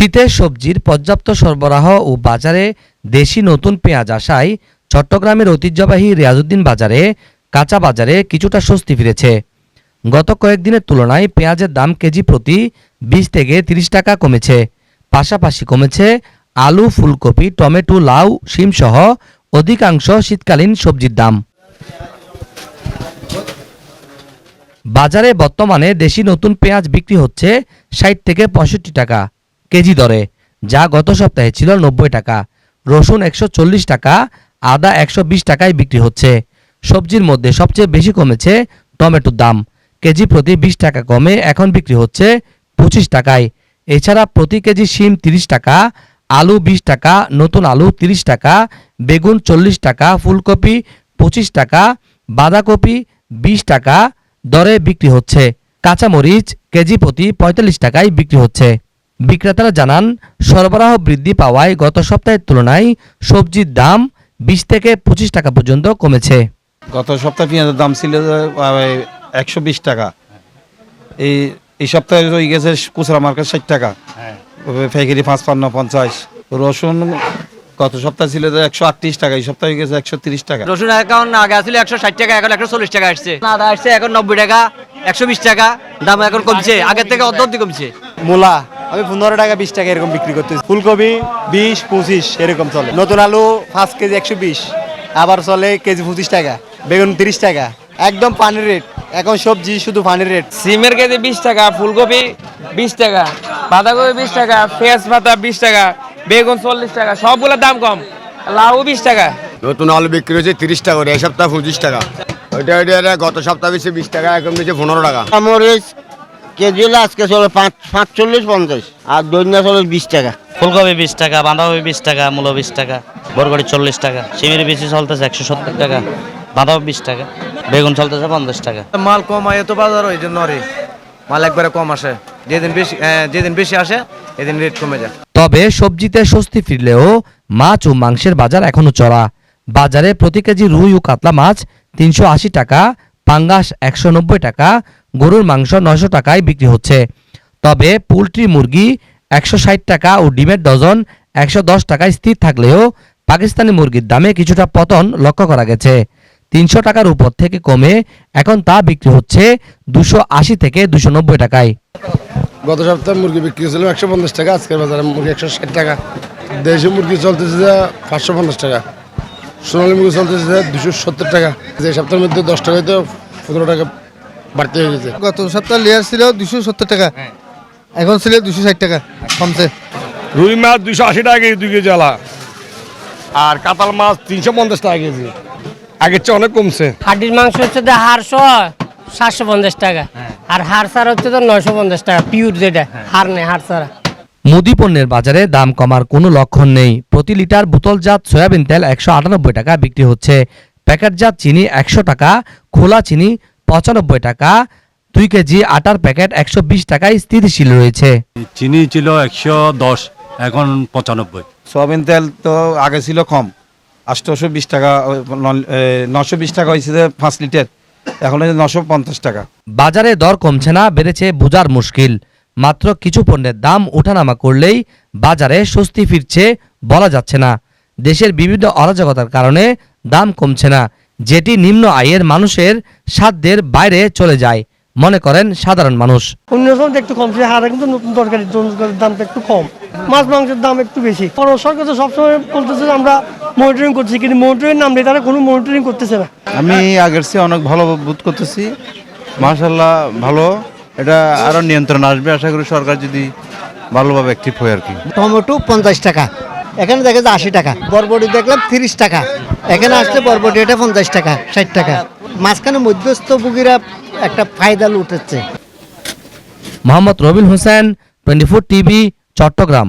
শীতের সবজির পর্যাপ্ত সরবরাহ ও বাজারে দেশি নতুন পেঁয়াজ আসায় চট্টগ্রামের ঐতিহ্যবাহী রিয়াজউদ্দিন বাজারে কাঁচা বাজারে কিছুটা স্বস্তি ফিরেছে। গত কয়েকদিনের তুলনায় পেঁয়াজের দাম কেজি প্রতি বিশ থেকে তিরিশ টাকা কমেছে। পাশাপাশি কমেছে আলু, ফুলকপি, টমেটো, লাউ শিমসহ অধিকাংশ শীতকালীন সবজির দাম। বাজারে বর্তমানে দেশি নতুন পেঁয়াজ বিক্রি হচ্ছে ষাট থেকে পঁয়ষট্টি টাকা। কেজি দরে, যা গত সপ্তাহে ছিল নব্বই টাকা। রসুন একশো চল্লিশ টাকা, আদা একশো বিশ টাকায় বিক্রি হচ্ছে। সবজির মধ্যে সবচেয়ে বেশি কমেছে টমেটোর দাম। কেজি প্রতি বিশ টাকা কমে এখন বিক্রি হচ্ছে পঁচিশ টাকায়। এছাড়া প্রতি কেজি শিম তিরিশ টাকা, আলু বিশ টাকা, নতুন আলু তিরিশ টাকা, বেগুন চল্লিশ টাকা, ফুলকপি পঁচিশ টাকা, বাঁধাকপি বিশ টাকা দরে বিক্রি হচ্ছে। কাঁচামরিচ কেজি প্রতি পঁয়তাল্লিশ টাকায় বিক্রি হচ্ছে। বিক্রেতারা জানান সরবরাহ বৃদ্ধি পাওয়ায় গত সপ্তাহের তুলনায় সবজির দাম বিশ থেকে পঁচিশ টাকা পর্যন্ত কমেছে। গত সপ্তাহে পেঁয়াজের দাম ছিল একশো বিশ টাকা। এই এই সপ্তাহে হয়ে গেছে খুচরা মার্কেট ষাট টাকা। ফেকেরি পাঁচ পান্ন পঞ্চাশ। রসুন গত সপ্তাহে ছিল একশো আটত্রিশ টাকা এই সপ্তাহে গেছে একশো তিরিশ টাকা। রসুন এখন আগে আসলে একশো ষাট টাকা এখন একশো চল্লিশ টাকা আসছে। আদা আসছে এখন নব্বই টাকা একশো বিশ টাকা দাম এখন কমছে। আগের থেকে অর্ধ কমছে। মূলা আমি পনেরো টাকা বিশ টাকা এরকম বিক্রি করতেছি। ফুলকপি বিশ পঁচিশ এরকম চলে। নতুন আলু পাঁচ কেজি একশো বিশ আবার চলে কেজি পঁচিশ টাকা বেগুন তিরিশ টাকা। একদম পানির রেট এখন সবজি শুধু পানির রেট সিমের কেজি বিশ টাকা ফুলকপি বিশ টাকা বাঁধাকপি বিশ টাকা পেঁয়াজ পাতা বিশ টাকা বেগুন চল্লিশ টাকা সবগুলোর দাম কম। লাউ বিশ টাকা। নতুন আলু বিক্রি হচ্ছে তিরিশ টাকা করে এই সপ্তাহে পঁচিশ টাকা। ওইটা ওইটা গত সপ্তাহ বেশি বিশ টাকা এখন বেশি পনেরো টাকা। মরিচ কেজি হলে আজকে চলে পাঁচ পাঁচচল্লিশ পঞ্চাশ। আর দৈন্য চলে বিশ টাকা। ফুলকপি বিশ টাকা বাঁধাকপি বিশ টাকা মূলো বিশ টাকা বরবটি চল্লিশ টাকা সিমের বেশি চলতেছে একশো সত্তর টাকা বাঁধাকপি বিশ টাকা বেগুন চলতেছে পঞ্চাশ টাকা। মাল কম হয় তো বাজার ওই জন্য রে মাল একবারে কম আসে। যেদিন বেশি যেদিন বেশি আসে এদিন রেট কমে যায়। তবে সবজিতে স্বস্তি ফিরলেও মাছ ও মাংসের বাজার এখনও চড়া। বাজারে প্রতি কেজি রুই ও কাতলা মাছ তিনশো আশি টাকা পাঙ্গাস একশো নব্বই টাকা গরুর মাংস নয়শো টাকায় বিক্রি হচ্ছে। তবে পোলট্রি মুরগি একশো ষাট টাকা ও ডিমের ডজন একশো দশ টাকায় স্থির থাকলেও পাকিস্তানি মুরগির দামে কিছুটা পতন লক্ষ্য করা গেছে। তিনশো টাকার উপর থেকে কমে এখন তা বিক্রি হচ্ছে দুশো আশি থেকে দুশো নব্বই টাকায়। গত সপ্তাহে মুরগি বিক্রি হয়েছিল একশো পঞ্চাশ টাকা, আজকের বাজারে মুরগি একশো ষাট টাকা। দেশি মুরগি চলতেছে পাঁচশো পঞ্চাশ টাকা, সোনালী মুরগি চলতেছে দুশো সত্তর টাকা। যে সপ্তাহের মধ্যে দশ টাকায় তো পনেরো টাকা বাড়তি হয়ে গেছে। গত সপ্তাহে লেয়ার ছিল দুশো সত্তর টাকা। এখন ছিল দুশো ষাট টাকা কমছে। রুই মাছ দুশো আশি টাকা কেজি দুই কেজি আলা। আর কাতাল মাছ তিনশো পঞ্চাশ টাকা কেজি। আগের চেয়ে অনেক কমছে। হাড্ডির মাংস হচ্ছে তো হাড়শো সাতশো পঞ্চাশ টাকা। আর হাড় ছাড়া হচ্ছে তো নয়শো পঞ্চাশ টাকা পিওর যেটা। হাড় নেই হাড় ছাড়া। মুদি পণ্যের বাজারে দাম কমার কোনো লক্ষণ নেই। প্রতি লিটার বোতলজাত সয়াবিন তেল একশো আটানব্বই টাকা বিক্রি হচ্ছে। প্যাকেটজাত চিনি একশো টাকা খোলা চিনি পঁচানব্বই টাকা দুই কেজি আটার প্যাকেট একশো বিশ টাকায় স্থিতিশীল রয়েছে। চিনি ছিল একশো দশ এখন পঁচানব্বই। সয়াবিন তেল তো আগে ছিল কম। আটশোশো বিশ টাকা নশো বিশ টাকা হয়েছে পাঁচ লিটার। এখন নশো পঞ্চাশ টাকা। বাজারে দর কমছে না বেড়েছে বোঝার মুশকিল। মাত্র কিছু পণ্যের দাম ওঠানামা করলেই বাজারে স্বস্তি ফিরছে বলা যাচ্ছে না। দেশের বিভিন্ন অরাজকতার কারণে দাম কমছে না। যেটি নিম্ন আয়ের মানুষের সাধ্যের বাইরে চলে যায়। মনে করেন সাধারণ মানুষ। অন্য সময় একটু কম কিন্তু নতুন তরকারি দামটা একটু কম। মাছ মাংসের দাম একটু বেশি। কারণ সরকার তো সবসময় বলতেছে যে আমরা মনিটরিং করছি কিন্তু মনিটরিং নাম নেই তারা কোনো মনিটরিং করতেছে না। আমি আগের চেয়ে অনেক ভালো বোধ করতেছি। মার্শাল্লাহ ভালো। এটা আরও নিয়ন্ত্রণ আসবে। আশা করি সরকার যদি ভালোভাবে অ্যাক্টিভ হয় আর কি। টমেটো পঞ্চাশ টাকা। এখানে দেখা যায় আশি টাকা। বরবটি দেখলাম তিরিশ টাকা। এখানে আসলে বরবটি এটা পঞ্চাশ টাকা, ষাট টাকা। মাঝখানে মধ্যস্থ মধ্যস্থভোগীরা একটা ফায়দা লুটেছে। Mohammad Robil Hossain, twenty four TV, Chattogram.